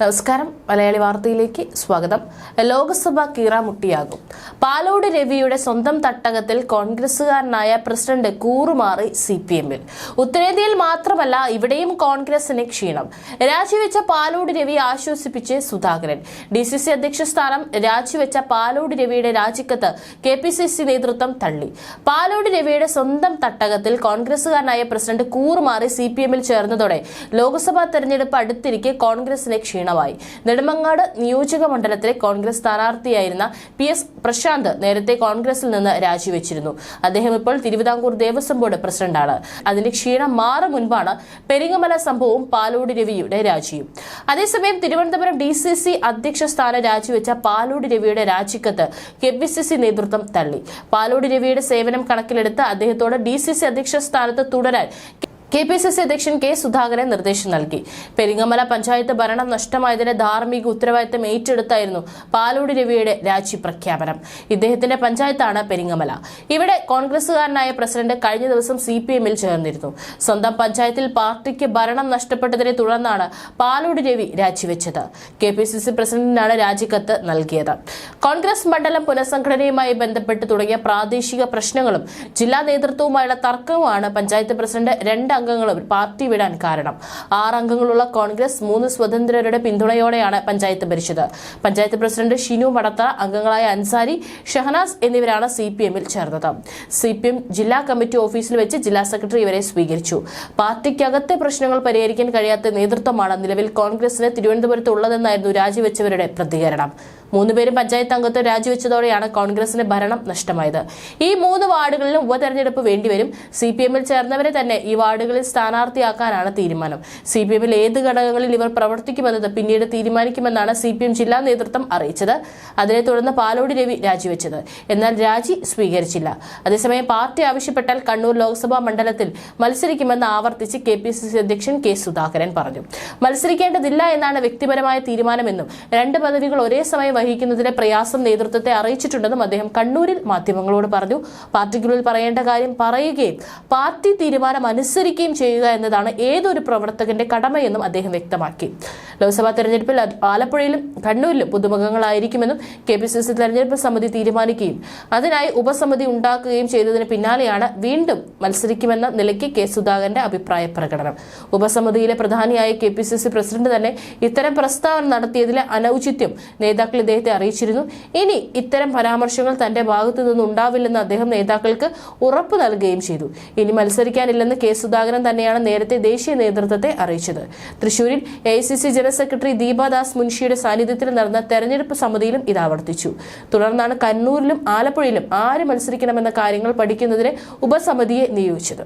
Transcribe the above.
നമസ്കാരം. മലയാളി വാർത്തയിലേക്ക് സ്വാഗതം. ലോക്സഭ കീറാമുട്ടിയാകും. പാലോട് രവിയുടെ സ്വന്തം തട്ടകത്തിൽ കോൺഗ്രസുകാരനായ പ്രസിഡന്റ് കൂറുമാറി സി പി എമ്മിൽ ഉത്തരേന്ത്യയിൽ മാത്രമല്ല ഇവിടെയും കോൺഗ്രസിന് ക്ഷീണം. രാജിവെച്ച പാലോട് രവി ആശ്വസിപ്പിച്ച് സുധാകരൻ. ഡി സി സി അധ്യക്ഷ സ്ഥാനം രാജിവെച്ച പാലോട് രവിയുടെ രാജിക്കത്ത് കെ പി സി സി നേതൃത്വം തള്ളി. പാലോട് രവിയുടെ സ്വന്തം തട്ടകത്തിൽ കോൺഗ്രസുകാരനായ പ്രസിഡന്റ് കൂറുമാറി സി പി എമ്മിൽ ചേർന്നതോടെ ലോക്സഭാ തെരഞ്ഞെടുപ്പ് അടുത്തിരിക്കെ കോൺഗ്രസിന് ക്ഷീണമായി നെടുമങ്ങാട് നിയോജക മണ്ഡലത്തിലെ കോൺഗ്രസ് സ്ഥാനാർത്ഥിയായിരുന്ന പി എസ് പ്രശാന്ത് നേരത്തെ കോൺഗ്രസിൽ നിന്ന് രാജിവെച്ചിരുന്നു. അദ്ദേഹം ഇപ്പോൾ തിരുവിതാംകൂർ ദേവസ്വം ബോർഡ് പ്രസിഡന്റാണ്. അതിന്റെ ക്ഷീണം മാറും മുൻപാണ് പെരിങ്ങമല സംഭവവും പാലോടി രവിയുടെ രാജിയും. അതേസമയം തിരുവനന്തപുരം ഡി സി സി അധ്യക്ഷ സ്ഥാനം രാജിവെച്ച പാലോടി രവിയുടെ രാജിക്കത്ത് കെ പി സി സി നേതൃത്വം തള്ളി. പാലോടി രവിയുടെ സേവനം കണക്കിലെടുത്ത് അദ്ദേഹത്തോട് ഡി സി സി അധ്യക്ഷ സ്ഥാനത്ത് തുടരാൻ കെ പി സി സി അധ്യക്ഷൻ കെ സുധാകരൻ നിർദ്ദേശം നൽകി. പെരിങ്ങമല പഞ്ചായത്ത് ഭരണം നഷ്ടമായതിന്റെ ധാർമ്മിക ഉത്തരവാദിത്തം ഏറ്റെടുത്തായിരുന്നു പാലോടി രവിയുടെ രാജി പ്രഖ്യാപനം. ഇദ്ദേഹത്തിന്റെ പഞ്ചായത്താണ് പെരിങ്ങമല. ഇവിടെ കോൺഗ്രസുകാരനായ പ്രസിഡന്റ് കഴിഞ്ഞ ദിവസം സി പി എമ്മിൽ ചേർന്നിരുന്നു. സ്വന്തം പഞ്ചായത്തിൽ പാർട്ടിക്ക് ഭരണം നഷ്ടപ്പെട്ടതിനെ തുടർന്നാണ് പാലോടി രവി രാജിവെച്ചത് കെ പി സി സി പ്രസിഡന്റിനാണ് രാജിക്കത്ത് നൽകിയത്. കോൺഗ്രസ് മണ്ഡലം പുനഃസംഘടനയുമായി ബന്ധപ്പെട്ട് തുടങ്ങിയ പ്രാദേശിക പ്രശ്നങ്ങളും ജില്ലാ നേതൃത്വവുമായുള്ള തർക്കവുമാണ് പഞ്ചായത്ത് പ്രസിഡന്റ് രണ്ട് അംഗങ്ങളും പാർട്ടി വിടാൻ കാരണം. ആറ് അംഗങ്ങളുള്ള കോൺഗ്രസ് മൂന്ന് സ്വതന്ത്രരുടെ പിന്തുണയോടെയാണ് പഞ്ചായത്ത് ഭരിച്ചത്. പഞ്ചായത്ത് പ്രസിഡന്റ് ഷിനു മടത്ത അംഗങ്ങളായ അൻസാരി ഷഹനാസ് എന്നിവരാണ് സി പി എമ്മിൽ ചേർന്നത്. സി പി എം ജില്ലാ കമ്മിറ്റി ഓഫീസിൽ വെച്ച് ജില്ലാ സെക്രട്ടറി ഇവരെ സ്വീകരിച്ചു. പാർട്ടിക്കകത്തെ പ്രശ്നങ്ങൾ പരിഹരിക്കാൻ കഴിയാത്ത നേതൃത്വമാണ് നിലവിൽ കോൺഗ്രസിന് തിരുവനന്തപുരത്ത് ഉള്ളതെന്നായിരുന്നു രാജിവെച്ചവരുടെ പ്രതികരണം. മൂന്നുപേരും പഞ്ചായത്ത് അംഗത്വം രാജിവെച്ചതോടെയാണ് കോൺഗ്രസിന് ഭരണം നഷ്ടമായത്. ഈ മൂന്ന് വാർഡുകളിലും ഉപതെരഞ്ഞെടുപ്പ് വേണ്ടിവരും. സി പി എമ്മിൽ ചേർന്നവരെ തന്നെ ഈ വാർഡുകളിൽ സ്ഥാനാർത്ഥിയാക്കാനാണ് തീരുമാനം. സി പി എമ്മിൽ ഏത് ഘടകങ്ങളിൽ ഇവർ പ്രവർത്തിക്കുമെന്നത് പിന്നീട് തീരുമാനിക്കുമെന്നാണ് സി പി എം ജില്ലാ നേതൃത്വം അറിയിച്ചത്. അതിനെ തുടർന്ന് പാലോടി രവി രാജിവെച്ചത്. എന്നാൽ രാജി സ്വീകരിച്ചില്ല. അതേസമയം പാർട്ടി ആവശ്യപ്പെട്ടാൽ കണ്ണൂർ ലോക്സഭാ മണ്ഡലത്തിൽ മത്സരിക്കുമെന്ന് ആവർത്തിച്ച് കെ പി സി സി അധ്യക്ഷൻ കെ സുധാകരൻ പറഞ്ഞു. മത്സരിക്കേണ്ടതില്ല എന്നാണ് വ്യക്തിപരമായ തീരുമാനമെന്നും രണ്ട് പദവികൾ ഒരേ സമയം വഹിക്കുന്നതിന്റെ പ്രയാസം നേതൃത്വത്തെ അറിയിച്ചിട്ടുണ്ടെന്നും അദ്ദേഹം കണ്ണൂരിൽ മാധ്യമങ്ങളോട് പറഞ്ഞു. പാർട്ടിക്കുള്ളിൽ പറയേണ്ട കാര്യം പറയുകയും പാർട്ടി തീരുമാനം അനുസരിക്കുകയും ചെയ്യുക എന്നതാണ് ഏതൊരു പ്രവർത്തകന്റെ കടമയെന്നും അദ്ദേഹം വ്യക്തമാക്കി. ലോക്സഭാ തെരഞ്ഞെടുപ്പിൽ ആലപ്പുഴയിലും കണ്ണൂരിലും പുതുമുഖങ്ങളായിരിക്കുമെന്നും കെ പി സി സി തെരഞ്ഞെടുപ്പ് സമിതി തീരുമാനിക്കുകയും അതിനായി ഉപസമിതി ഉണ്ടാക്കുകയും ചെയ്തതിന് പിന്നാലെയാണ് വീണ്ടും മത്സരിക്കുമെന്ന നിലയ്ക്ക് കെ സുധാകരന്റെ അഭിപ്രായ പ്രകടനം. ഉപസമിതിയിലെ പ്രധാനിയായ K P C C president തന്നെ ഇത്തരം പ്രസ്താവന നടത്തിയതിലെ അനൌചിത്യം നേതാക്കൾ ഇദ്ദേഹത്തെ അറിയിച്ചിരുന്നു. ഇനി ഇത്തരം പരാമർശങ്ങൾ തന്റെ ഭാഗത്തു നിന്ന് ഉണ്ടാവില്ലെന്ന് അദ്ദേഹം നേതാക്കൾക്ക് ഉറപ്പ് നൽകുകയും ചെയ്തു. ഇനി മത്സരിക്കാനില്ലെന്ന് കെ സുധാകരൻ തന്നെയാണ് നേരത്തെ ദേശീയ നേതൃത്വത്തെ അറിയിച്ചത്. തൃശൂരിൽ എ ജനറൽ സെക്രട്ടറി ദീപാദാസ് മുൻഷിയുടെ സാന്നിധ്യത്തിൽ നടന്ന തെരഞ്ഞെടുപ്പ് സമിതിയിലും ഇത് ആവർത്തിച്ചു. തുടർന്നാണ് കണ്ണൂരിലും ആലപ്പുഴയിലും ആര് മത്സരിക്കണമെന്ന കാര്യങ്ങൾ പഠിക്കുന്നതിന് ഉപസമിതിയെ നിയോഗിച്ചത്.